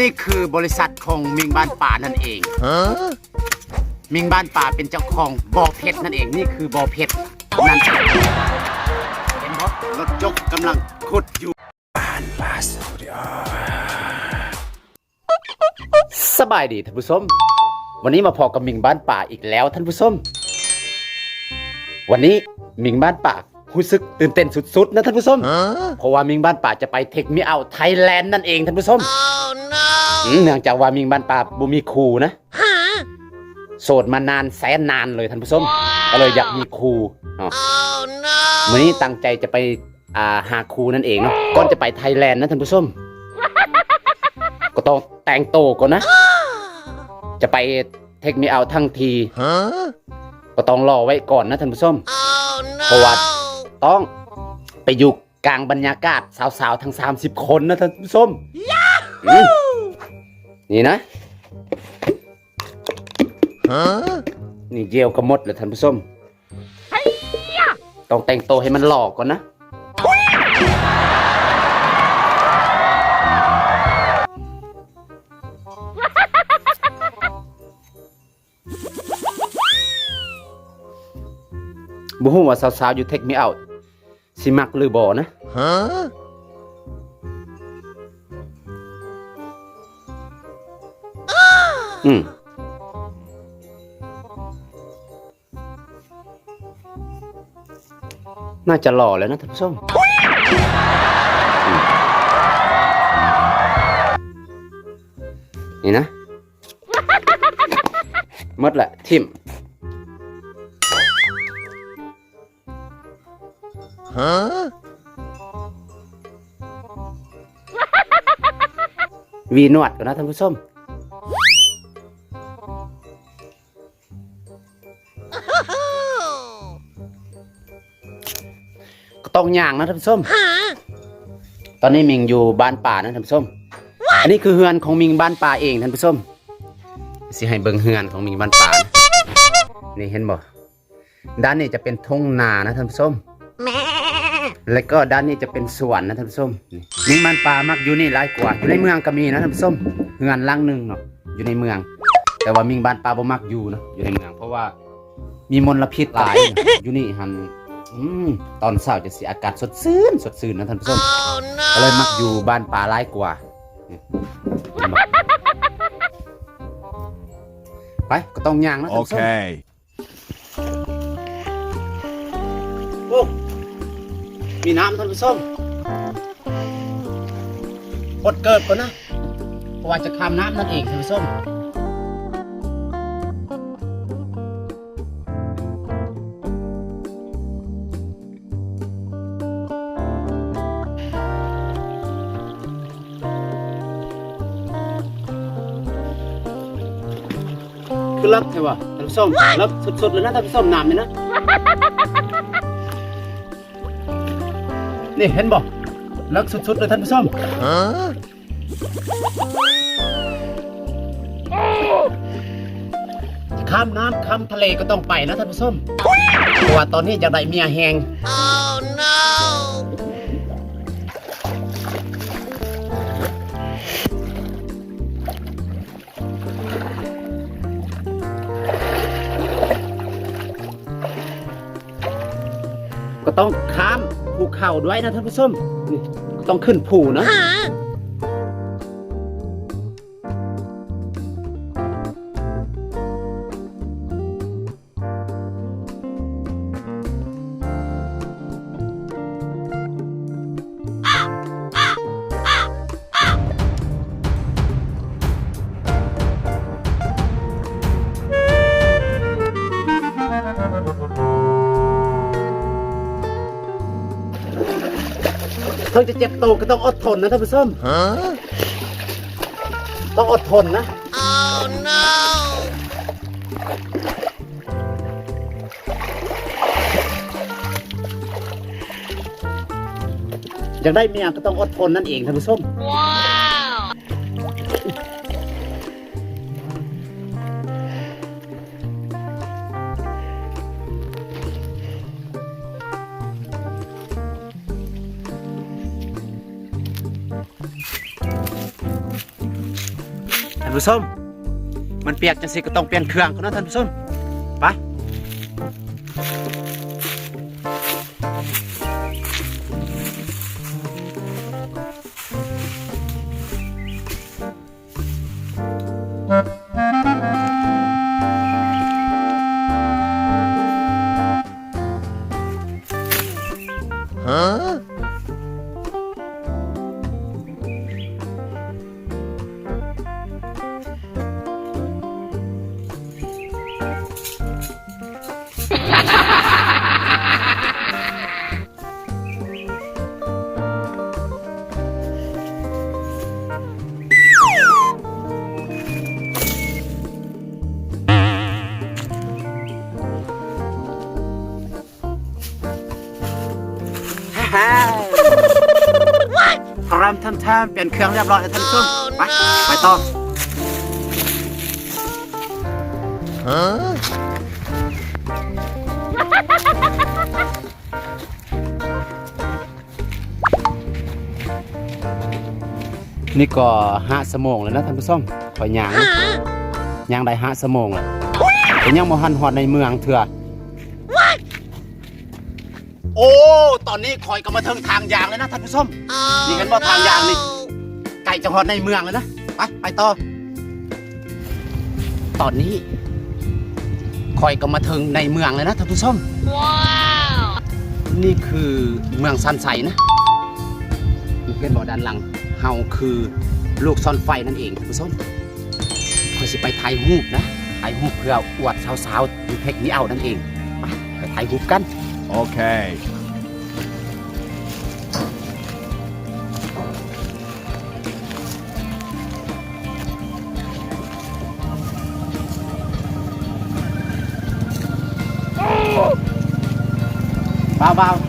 นี่คือบริษัทของมิงบ้านป่านั่นเอง มิงบ้านป่าเป็นเจ้าของบ่อเพชรนั่นเอง นี่คือบ่อเพชรนั่นเองเห็นบ่รถยกกำลังขุดอยู่บ้านป่าสตูดิโอสบายดีท่านผู้ชมวันนี้มาพอกับมิงบ้านป่าอีกแล้วท่านผู้ชมวันนี้มิงบ้านป่า รู้สึกตื่นเต้นสุดๆนะท่านผู้ชมเพราะว่ามิงบ้านป่าจะไปเทคมิเอาไทยแลนด์นั่นเองท่านผู้ชมอืมเนื่องจากว่ามิงบ้านป่าบ่มีครูนะโสดมานานแสนนานเลยท่านผู้ชมก็เลยอยากมีครูเนาะวันนี้ตั้งใจจะไปอ่าหาครูนั่นเองเนาะก่อนจะไปไทยแลนด์นะท่านผู้ชมก็ต้องแต่งโตวก่อนนะ จะไปเทคมิเอาทั้งทีก็ต้องรอไว้ก่อนนะท่านผู้ชมเพราะว่า ต้องไปอยู่กลางบรรยากาศสาวๆ ทั้ง 30 คนนะท่านผู้ชมอืมนี่นะนี่เจลก็หมดแล้วท่านผู้ชมต้องแต่งตัวให้มันหล่อก่อนนะบ่ฮู้ว่าสาวๆ อยู่เทคมิเอา สิมักหรือบ่นะอืมน่าจะหล่อแล้วนะท่านผู้ชมอืมนี่นะหมดแหละทิม วีนวดก่อนนะท่านผู้ชมก็ต้องย่างนะท่านผู้ชมตอนนี้มิงอยู่บ้านป่านะท่านผู้ชมอันนี้คือเฮือนของมิงบ้านป่าเองท่านผู้ชมสิให้เบิ่งเฮือนของมิงบ้านป่านะนี่เห็นบ่ด้านนี้จะเป็นทุ่งนานะท่านผู้ชม แล้วก็ด้านนี้จะเป็นสวนนะท่านผู้ชมนี่มิงบานป่ามักอยู่นี่หลายกว่า อยู่ในเมืองก็มีนะท่านผู้ชมเฮือนหลังหนึ่งเนาะอยู่ในเมือง แต่ว่ามิงบ้านป่าบ่มักอยู่เนาะอยู่ในเมือง เพราะว่ามีมลพิษหลายอยู่นี่หันอืมตอนเช้าจะเสิอากาศสดชื่นสดชื่นนะท่านผู้ชมก็เลยมักอยู่บ้านป่าหลายกว่าไปก็ต้องย่างนะท่านผู้ชมโอ้ มีน้ำท่านผู้ชมอดเกิดก่อนนะเพราะว่าจะข้ามน้ำนั่นเองท่านผู้ชมคือรักใช่ป่ะท่านผู้ชมรักสุดๆเลยนะท่านผู้ชมน้ำนี่นะ นี่เห็นบอกลักสุดๆเลยท่านผู้ชมข้ามน้ำข้ามทะเลก็ต้องไปนะท่านผู้ชมเพราะว่าตอนนี้จะได้เมียแหงก็ต้องข้าม เขาด้วยนะท่านผู้ชมนี่ต้องขึ้นผูนะ เพิ่งจะเจ็บตัวก็ต้องอดทนนะท่านผู้ชมต้องอดทนนะอยากได้เมียก็ต้องอดทนนั่นเองท่านผู้ชม ชม มันเปียกจังสิก็ต้องเปลี่ยนเครื่องคนนั้นาะท่านผู้ชม พร้อมทำท่าเปลี่ยนเครื่องเรียบร้อยแล้วท่านผู้ชมไปไปต่อนี่ก็ห้าสมงแล้วนะท่านผู้ชมคอยยางนะยางได้ห้าสมงแล้วแต่ยังบ่หันหอดในเมืองเถื่อ โอ้ ตอนนี้คอยก็มาถึงทางยางแล้วนะท่านผู้ชมนี่เห็นบ่ทางยางนี่ไก่จะหอดในเมืองแล้วนะ ไปไปต่อ ตอนนี้คอยก็มาถึงในเมืองเลยนะท่านผู้ชมนี่คือเมืองซันไซนะนี่เป็นบ่อด้านหลัง เฮาคือลูกซ่อนไฟนั่นเองท่านผู้ชมคอยสิไปถ่ายรูปนะถ่ายรูปเพื่ออวดสาวๆอยู่เทคนี้เอานั่นเอง ไปไปถ่ายรูปกัน Okay. เบ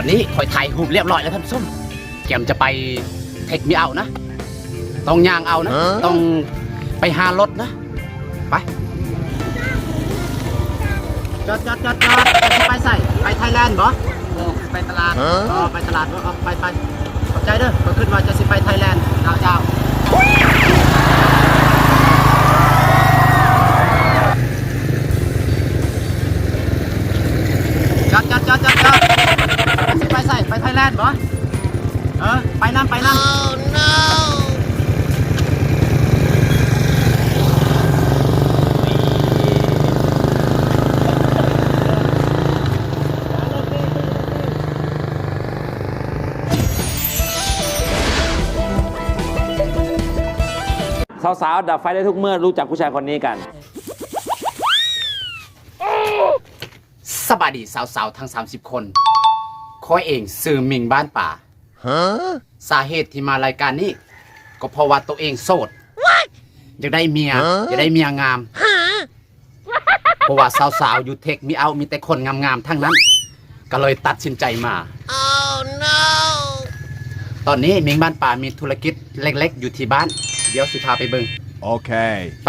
อนนี้คอยถ่ายรูปเรียบร้อยแล้วท่านผู้ชมแกมจะไปเทคมีเอานะ ต้องย่างเอานะ ต้องไปหารถนะ ไปจอดจอดจอดจอดจะไปใส่ ไปไทยแลนด์บ่ไปตลาดอ๋อไปตลาดบ่เอาไปไปขอบใจเด้อก็ขึ้นมาจะสิไปไทยแลนด์ดาวเจ้า จอดจอดจอดจอดจอดสิไป ใส่ไปไทยแลนด์บ่เออ ไปน้ำไปน้ำสาวๆ ดับไฟได้ทุกเมื่อรู้จักผู้ชายคนนี้กัน สบายดีสาวๆ ทั้ง 30 คน คอยเองซื้อมิงบ้านป่าสาเหตุที่มารายการนี้ ก็เพราะว่าตัวเองโสดอยากได้เมียอยากได้เมียงาม เพราะว่าสาวๆอยู่เทคมีเอามีแต่คนงามๆทั้งนั้น ก็เลยตัดสินใจมาตอนนี้มิงบ้านป่ามีธุรกิจเล็ก ๆ อยู่ที่บ้าน เดี๋ยวสิพาไปเบิง Okay. ไป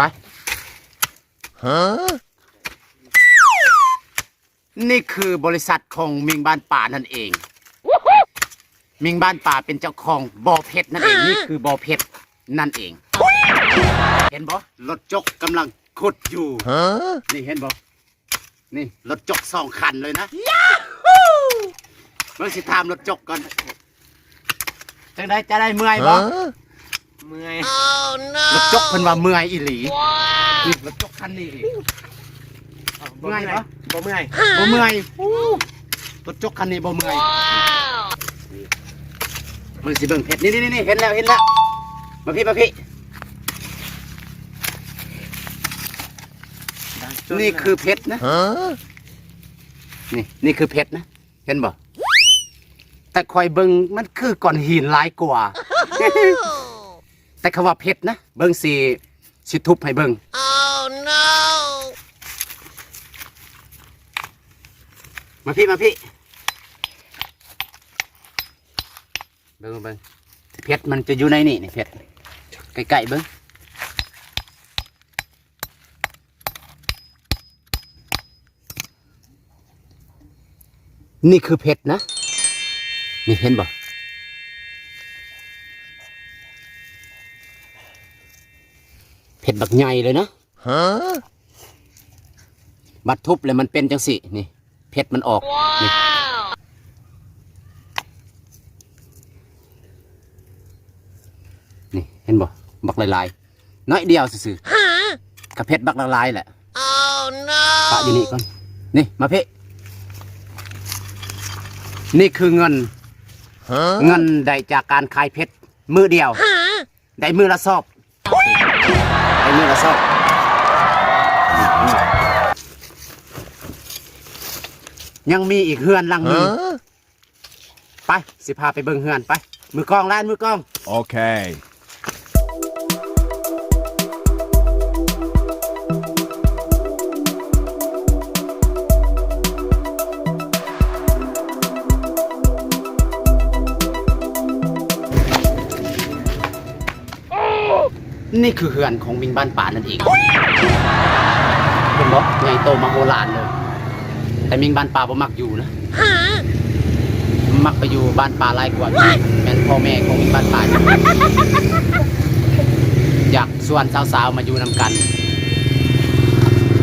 นี่คือบริษัทของมิงบ้านป่านั่นเอง มิงบ้านป่าเป็นเจ้าของบ่อเพชรนั่นเอง นี่คือบ่อเพชรนั่นเอง เห็นบ่รถจกกำลังขุดอยู่ นี่เห็นบ่นี่รถจกสองคันเลยนะเมื่อสิถามรถจกก่อนจังได้จะได้เมื่อยบ่เมื่อยรถจกเพิ่นว่าเมื่อยอีหลีนี่รถจกคันนี้เอ งเมื่อยปะบ่เมื่อยบ่เมื่อยรถจกคันนี้บ่เมื่อยมึงสิเบิ่งเพชรนี่นี่นี่เห็นแล้วเห็นแล้วมาพี่มาพี่นี่คือเพชรนะนี่นี่คือเพชรนะเห็นบ่แต่คอยเบิงมันคือก้อนหินหลายกว่าแต่คำว่าเพชรนะ เบิงสีสิทุบให้เบิง Oh no! มาพี่มาพี่เบิงเบิงเพชรมันจะอยู่ในนี่นี่เพชรใกล้ๆเบิงนี่คือเพชรนะ นี่เห็นบ่เพชรบักใหญ่เลยนะบัดทุบเลยมันเป็นจังสินี่ เพชรมันออกนี่ Wow! นี่เห็นบ่บักลายๆน้อยเดียวซื่อๆกับเพชรบักละลายแหละ Oh ปะอยู่ no! นี่ก่อน นี่มาพี่นี่คือเงิน เงินได้จากการขายเพชรมือเดียว ได้มือละซอบ ได้มือละซอบ ยังมีอีกเฮือนหลังหนึงไป สิพาไปเบิ่งเฮือนไป มือกล้องล้านมือกล้อง Okay. นี่คือเฮือนของมิงบ้านป่านั่นเองเป็นบอกใหญ่โตมโหฬารเลย แต่มิงบ้านป่าบ่มักอยู่นะมักไปอยู่บ้านป่าหลายกว่าแม่นพ่อแม่ของมิงบ้านป่าอยู่อยากส่วนสาวๆมาอยู่นำกัน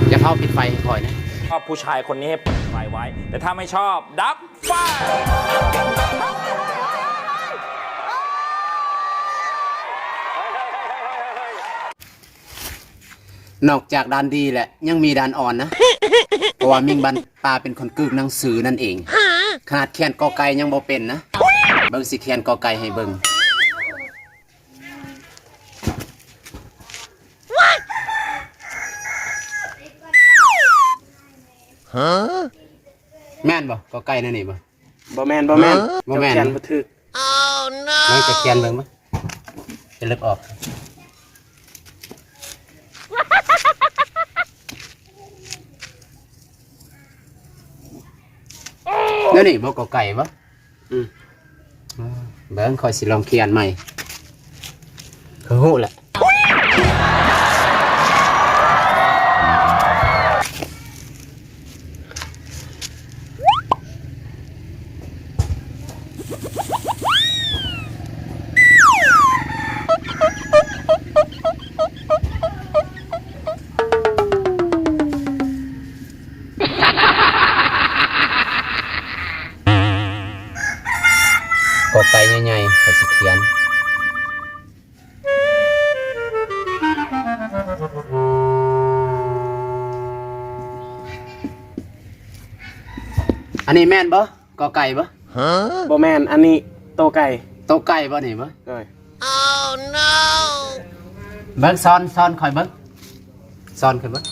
อย่าเผาปิดไฟให้คอยนะชอบผู้ชายคนนี้ให้เปิดไฟไว้ แต่ถ้าไม่ชอบดับไฟ นอกจากด้านดีแหละ ยังมีด้านอ่อนนะ เพราะว่ามิงบันปลาเป็นคนกึกหนังสือนั่นเอง ขนาดเขียนกอไก่ยังบ่เป็นนะ เบิ่งสิเขียนกอไก่ให้เบิ่งแม่นบ่กอไก่นั่นนี่บ่บ่แมนบ่แมนบ่แม่นเจ้าเขียนบ่ถึก Oh น้อง no! จะเขียนเบิ่งบ่จะเล็บออก นั่นนี่บ่กอไก่บ่อืมเบิ่งคอยสิลองเขียนใหม่คือฮู้แหละ อันนี้แม่นบ่กอไก่บ่บ่แมนอันนี้โตไก่โตไก่บ่นี่บ่เอ้ย Oh no! เบิ่งซ้อนซ้อนคอยเบิ่งซ้อนขึ้นเบิ่ง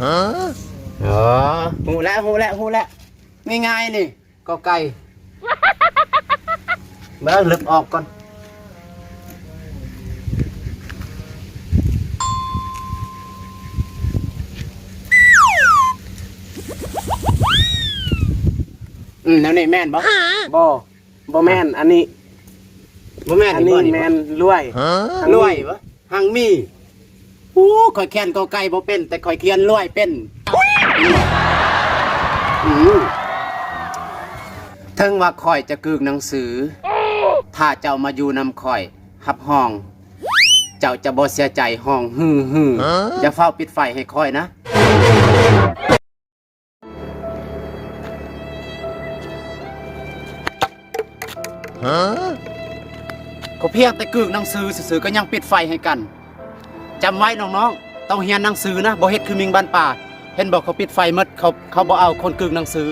อ๋อหูแล้วหูแล้วหูแล้วง่ายๆนี่กอไก่เบิ่งลึกออกก่อน อืมแล้วนี่แม่นบ่บ่บ่แมนอันนี้บ่แม่นอันนี่นี้บ่นี่แมบ่นรวยรวยบ่หังมีโอ้ข่อยแค้นกอไก่บ่เป็น แต่ข่อยเขียนรวยเป็นอืมถึงว่าข่อยจะกึกหนังสือ ถ้าเจ้ามาอยู่นำข่อยหับห้อง เจ้าจะบ่เสียใจห้องฮือฮืออย่าเฝ้าปิดไฟให้ข่อยนะ ก็เพียงแต่กึกหนังสือสื่อก็ยังปิดไฟให้กันจำไว้น้องๆต้องเฮียนหนังสือนะบ่เฮ็ดคือมิงบ้านป่า เห็นบอกเขาปิดไฟมดเขาเขาบ่เอาคนกึกหนังสือ